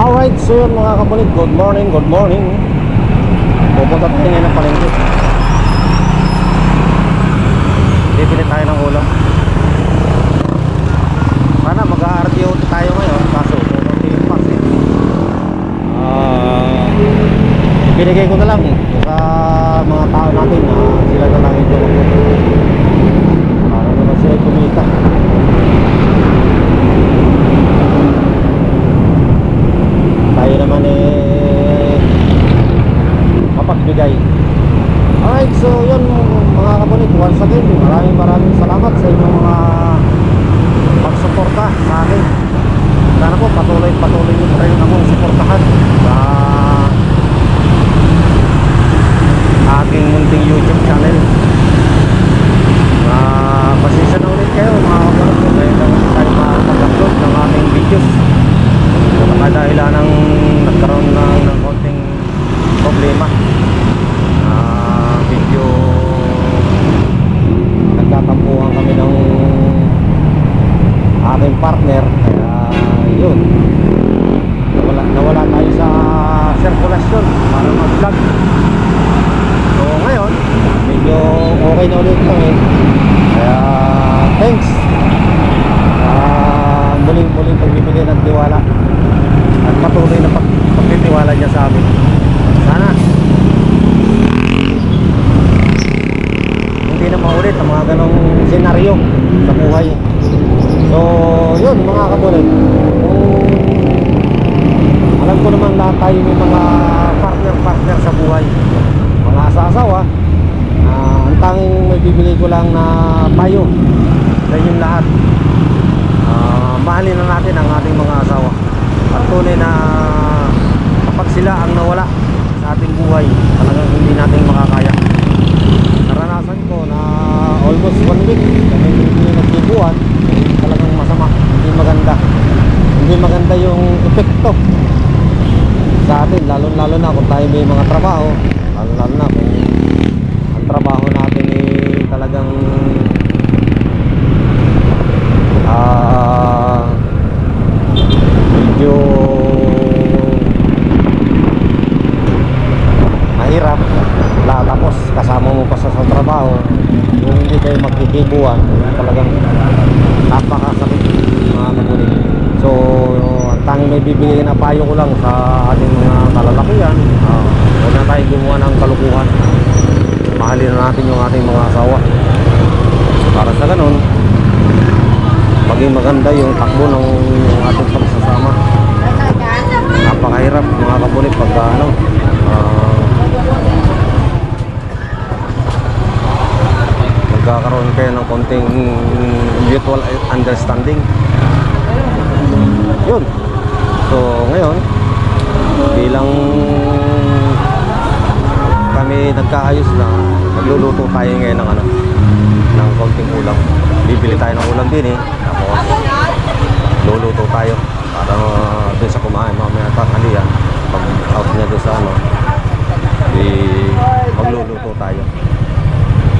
Alright, so yun mga kabulit, good morning, good morning. Pupunta tayo ngayon ng palengke. Bibili tayo ng ulam. Sana mag-RTO tayo ngayon, kaso kukunti yung pass eh. Ah, binigay ko na lang sa mga tao natin na sila na lang yung magpupunta. Para naman sila kumita. tayo naman eh mapagbigay alright so yun mga kabulit once again maraming maraming salamat sa inyong mga pagsuporta sa akin sana po patuloy patuloy nyo pa rin akong suportahan sa aking munting youtube channel uh, pasensya na ulit kayo mga kabulit kung ngayon lang tayo makapag-upload ng aming videos Nakadahilan ng nagkaroon ng, ng konting problema Ah, Medyo Nagtatampuhan kami ng aking partner Kaya yun Nawala, nawala tayo sa sirkulasyon para mag-vlog So ngayon Medyo okay na ulit kami Kaya thanks Ah, muling-muling pagbibigay ng tiwala at patuloy na pag pagtitiwala niya sa amin. Sana hindi na maulit ang mga ganong senaryo sa buhay. So, yun mga kabulit. Kung alam ko naman lahat tayo may mga partner-partner sa buhay. Mga asawa, ah, ang tanging may bibigay ko lang na payo sa inyong lahat. Ah, mahalin na natin ang ating mga asawa at tunay na sila ang nawala sa ating buhay. Talagang hindi natin makakaya. Naranasan ko na almost one week kami hindi nagkibuan talagang masama. Hindi maganda. Hindi maganda yung epekto sa atin. Lalo lalo na kung tayo may mga trabaho. Lalo lalo na kung ang trabaho natin eh talagang ah medyo mahirap la tapos kasama mo pa sa, sa trabaho kung hindi magkikibuan talagang napakasakit mga kabulit so ang tanging may bibigay na payo ko lang sa ating mga kalalakihan uh, huwag na tayo gumawa ng kalukuhan. Mahalin na natin yung ating mga asawa. Para sa ganun maging maganda yung takbo ng ating pagsasama. Napakahirap mga kabulit pagka ano ah, nagkakaroon kayo ng konting mutual understanding. Yun. So ngayon bilang kami nagkaayos na magluluto tayo ngayon ng ano ng konting ulam. Bibili tayo ng ulam din eh. Tapos luluto tayo para uh, dun sa kumain. Mamaya tanghalian pag out niya dun sa ano di magluluto tayo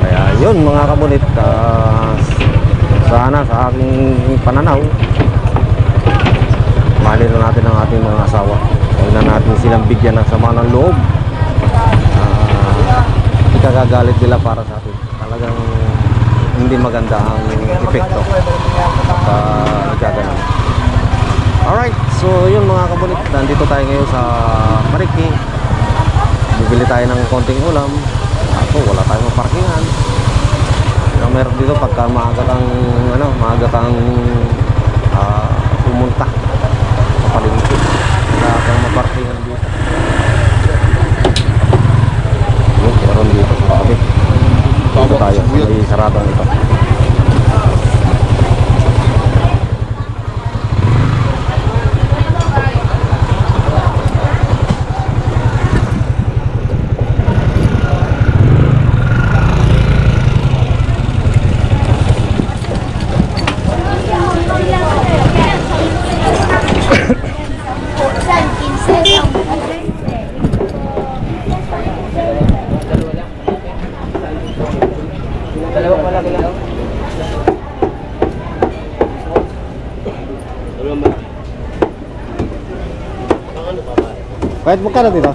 kaya yun mga kabulit ah, sana sa aking pananaw mahalin na natin ang ating mga asawa. Huwag na natin silang bigyan ng sama ng loob. Ah, ikagagalit nila para sa atin. Talagang hindi maganda ang epekto. Sa nagkaganon alright so yun mga kabulit nandito tayo ngayon sa Mariki. Bibili tayo ng konting ulam ako wala tayong maparkingan. Meron dito pagka maaga kang ano maaga kang Kahit magkano dito?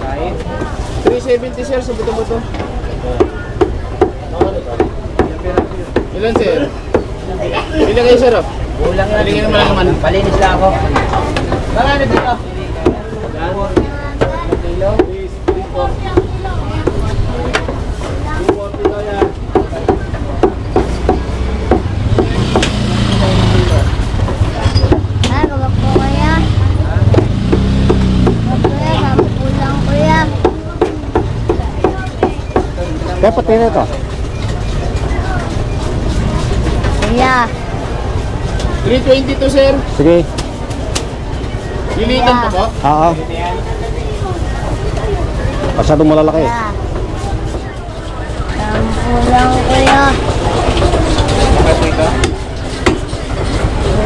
Kahit 370 sir sa buto-buto. Ilan sir? Ilan kayo sir? Kulang na. Tingnan mo lang naman. Palinis lang ako. Magkano dito? Kaya pati na ito. Kuya, 322 sir. Sige. Lilitan pa po. Oo. Masyadong malalaki. kuya. Kamukulang kuya.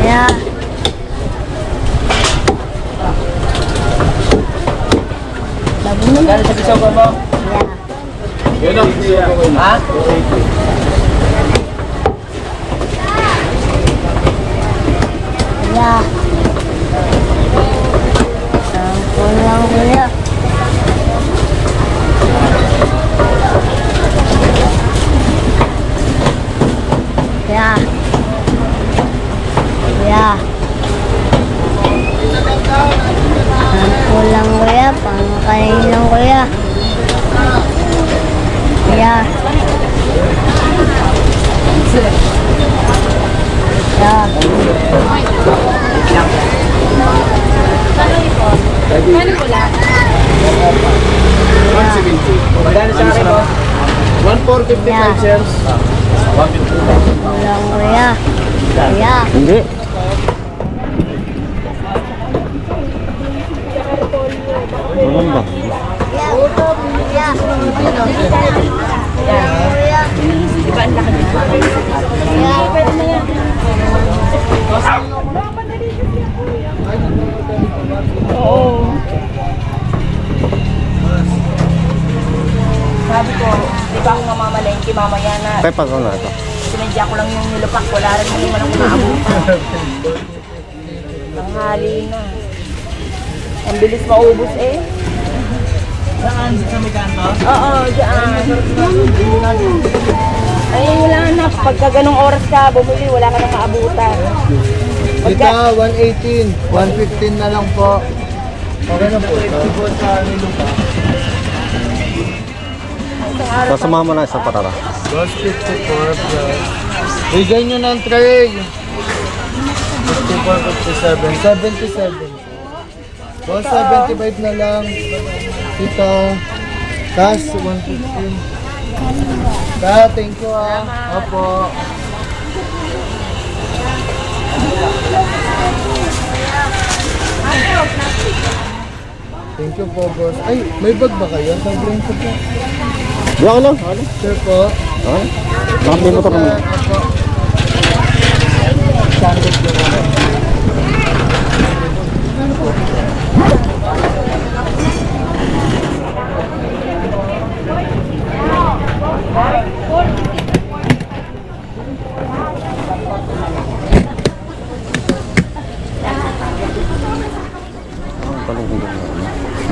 Kuya. Labo na. Magkano sa piso ko mo? Kuya. Yun ang Ha? Kuya. Kamukulang kuya. Kuya. Kuya. Kamukulang kuya, pangkain lang kuya. Kuya. Kuya. Magkano sa akin mo? 1455 sir. Kulang kuya. Kuya. Hindi. Maganda. Kuya. Kuya. Iba ang laki dito. Kuya. Sabi ko, di ba ako mamamalengke mamaya na Kaya pag ano ito. sinadya ko lang yung nilupak. Wala rin naman walang umaabutan. Tanghali na. Ang bilis maubos eh. Saan? Sa may kanto? Oo, dyan. Ay, wala na. Pagka ganong oras ka, bumili, wala ka nang maabutan. Dito 118. 115 na lang po. Okay na po. Sasama mo na isang patara. Boss 54 plus. Bigay nyo ng tray. 54, 57. 77. Boss 75 na lang. Ito. Cash 115. Ta, thank you ah. Opo. Thank you po, boss. Ay, may bag ba kayo? Sa brain po po. Lang. Ano? Sure po. Okay. Nakapin mo naman. Opo. Ang yung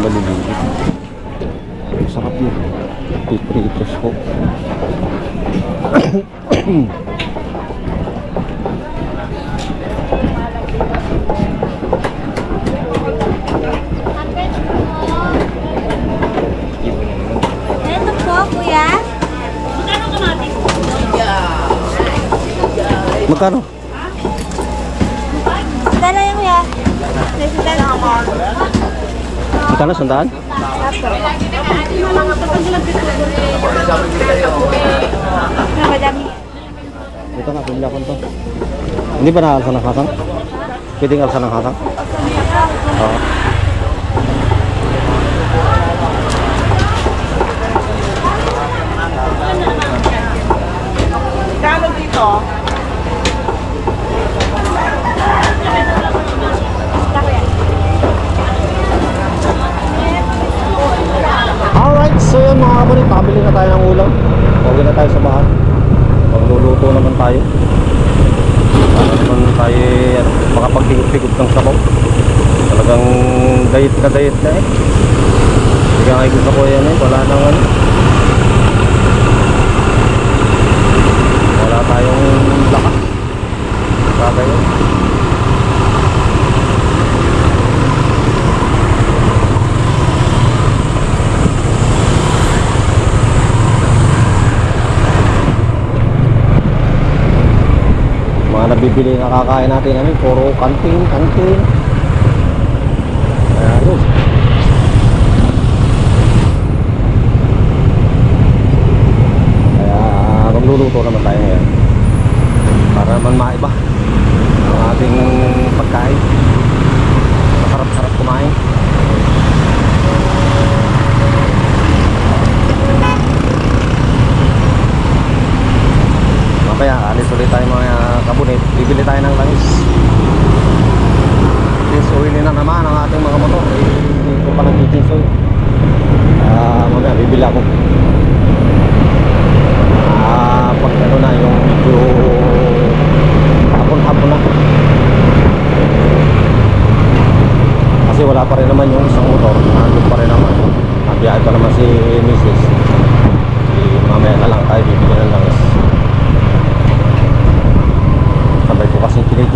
maliliit. Sarap yun. Pipritos ko. Ito po, kuya. Magkano? Dala yung kuya. Dala ako. Magkano? Sandaan? Ito nga, pumila ko ito. Hindi ba naalsa ng hasang? Pwedeng alsa ng hasang? Oo. Kano dito? Alright, so yun mga kapatid, pabili na tayo ng ulam. Pauwi na tayo sa bahay. Magluluto naman tayo. Para naman tayo ano, makapagpigod-pigod ng sabaw. dayit ka dayit na eh. Hindi ka gusto ko yan eh. Wala nang ano. Wala tayong lakas. Bagay yun. Nabibili na kakain natin ano, puro kantin, kantin. Yun. Kaya magluluto naman tayo ngayon. Para naman maiba ang ating pagkain. Masarap-sarap kumain. Mamaya, alis ulit tayo mga kabunit. Bibili tayo ng langis. Yes, oilin na naman ang ating mga motor. Eh, Hindi ko pa nag-kitchen oil. Ah, mamaya, bibili ako. Ah, pag ano na, yung medyo hapon-hapon na. Kasi wala pa rin naman yung isang motor. Nandun pa rin naman. Nabiyahe pa naman si Mrs. Eh, mamaya na lang tayo bibili ng langis. Sabay ko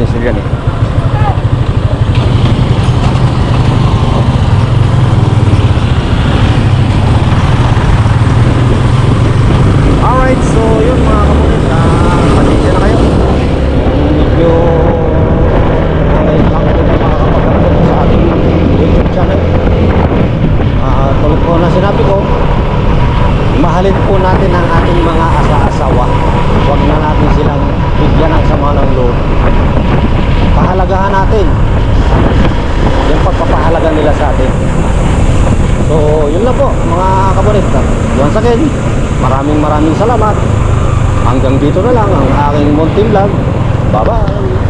kinikinsil yan eh. So yun mga kamulit. Uh, pasensya na kayo. Medyo ngayon lang ito sa ating YouTube channel. Ah, po na sinabi ko, mahalin po natin ang ating mga asa-asawa. Huwag na natin silang bigyan ng sama ng loob. Pahalagahan natin yung pagpapahalaga nila sa atin. So, yun lang po mga kabulit. Once again, maraming maraming salamat. Hanggang dito na lang ang aking munting vlog. Bye-bye!